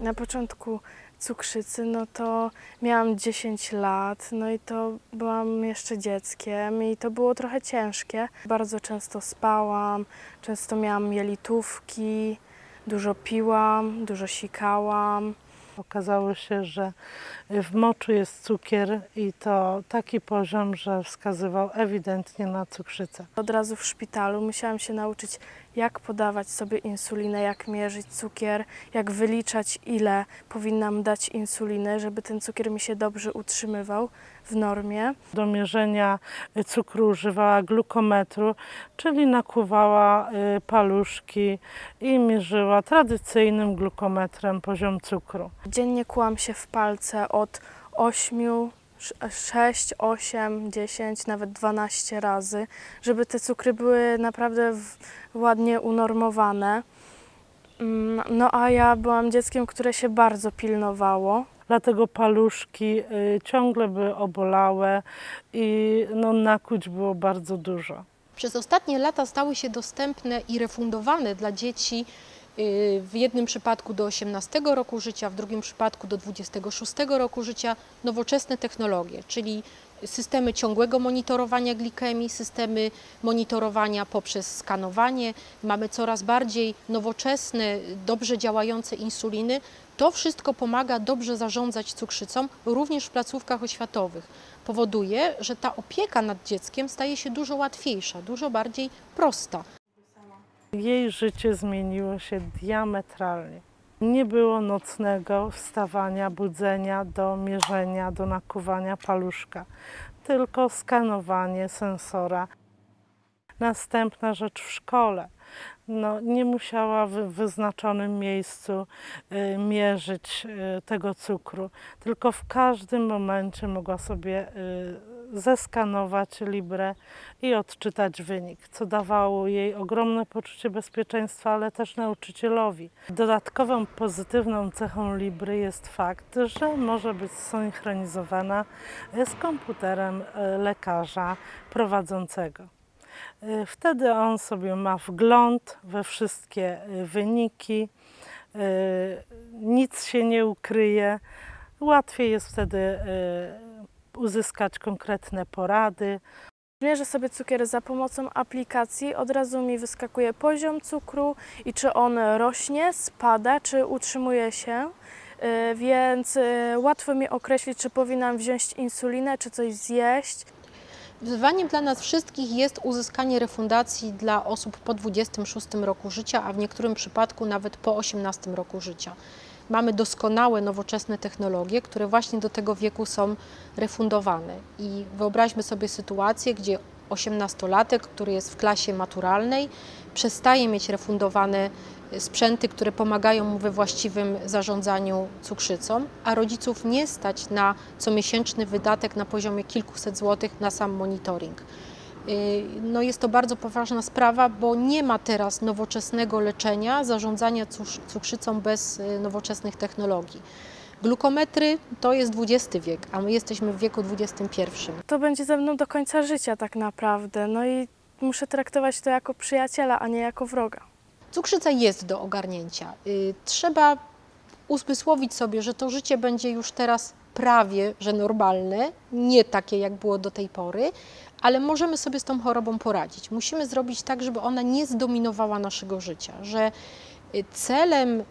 Na początku cukrzycy, no to miałam 10 lat, no i to byłam jeszcze dzieckiem i to było trochę ciężkie. Bardzo często spałam, często miałam jelitówki, dużo piłam, dużo sikałam. Okazało się, że w moczu jest cukier i to taki poziom, że wskazywał ewidentnie na cukrzycę. Od razu w szpitalu musiałam się nauczyć, jak podawać sobie insulinę, jak mierzyć cukier, jak wyliczać, ile powinnam dać insuliny, żeby ten cukier mi się dobrze utrzymywał w normie. Do mierzenia cukru używała glukometru, czyli nakłuwała y, paluszki i mierzyła tradycyjnym glukometrem poziom cukru. Dziennie kłam się w palce od 8, 6, 8, 10, nawet 12 razy, żeby te cukry były naprawdę ładnie unormowane. Mm, No a ja byłam dzieckiem, które się bardzo pilnowało. Dlatego paluszki y, ciągle były obolałe i no, nakłuć było bardzo dużo. Przez ostatnie lata stały się dostępne i refundowane dla dzieci w jednym przypadku do 18 roku życia, w drugim przypadku do 26 roku życia nowoczesne technologie, czyli systemy ciągłego monitorowania glikemii, systemy monitorowania poprzez skanowanie. Mamy coraz bardziej nowoczesne, dobrze działające insuliny. To wszystko pomaga dobrze zarządzać cukrzycą, również w placówkach oświatowych. Powoduje, że ta opieka nad dzieckiem staje się dużo łatwiejsza, dużo bardziej prosta. Jej życie zmieniło się diametralnie. Nie było nocnego wstawania, budzenia do mierzenia, do nakuwania paluszka, tylko skanowanie sensora. Następna rzecz w szkole. No, nie musiała w wyznaczonym miejscu y, mierzyć y, tego cukru, tylko w każdym momencie mogła sobie y, zeskanować librę i odczytać wynik, co dawało jej ogromne poczucie bezpieczeństwa, ale też nauczycielowi. Dodatkową pozytywną cechą libry jest fakt, że może być synchronizowana z komputerem y, lekarza prowadzącego. Y, Wtedy on sobie ma wgląd we wszystkie y, wyniki, nic się nie ukryje. Łatwiej jest wtedy uzyskać konkretne porady. Mierzę sobie cukier za pomocą aplikacji, od razu mi wyskakuje poziom cukru i czy on rośnie, spada, czy utrzymuje się. Y, Więc y, łatwo mi określić, czy powinnam wziąć insulinę, czy coś zjeść. Wyzwaniem dla nas wszystkich jest uzyskanie refundacji dla osób po 26 roku życia, a w niektórym przypadku nawet po 18 roku życia. Mamy doskonałe, nowoczesne technologie, które właśnie do tego wieku są refundowane. I wyobraźmy sobie sytuację, gdzie 18-latek, który jest w klasie maturalnej, przestaje mieć refundowane sprzęty, które pomagają mu we właściwym zarządzaniu cukrzycą, a rodziców nie stać na comiesięczny wydatek na poziomie kilkuset złotych na sam monitoring. Y, No jest to bardzo poważna sprawa, bo nie ma teraz nowoczesnego leczenia, zarządzania cukrz- cukrzycą bez y, nowoczesnych technologii. Glukometry to jest XX wiek, a my jesteśmy w wieku XXI. To będzie ze mną do końca życia tak naprawdę. No i muszę traktować to jako przyjaciela, a nie jako wroga. Cukrzyca jest do ogarnięcia. Y, Trzeba uzmysłowić sobie, że to życie będzie już teraz prawie że normalne, nie takie jak było do tej pory, ale możemy sobie z tą chorobą poradzić. Musimy zrobić tak, żeby ona nie zdominowała naszego życia, że y, celem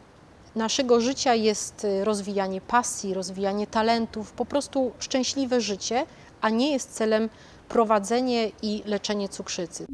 naszego życia jest y, rozwijanie pasji, rozwijanie talentów, po prostu szczęśliwe życie, a nie jest celem prowadzenie i leczenie cukrzycy.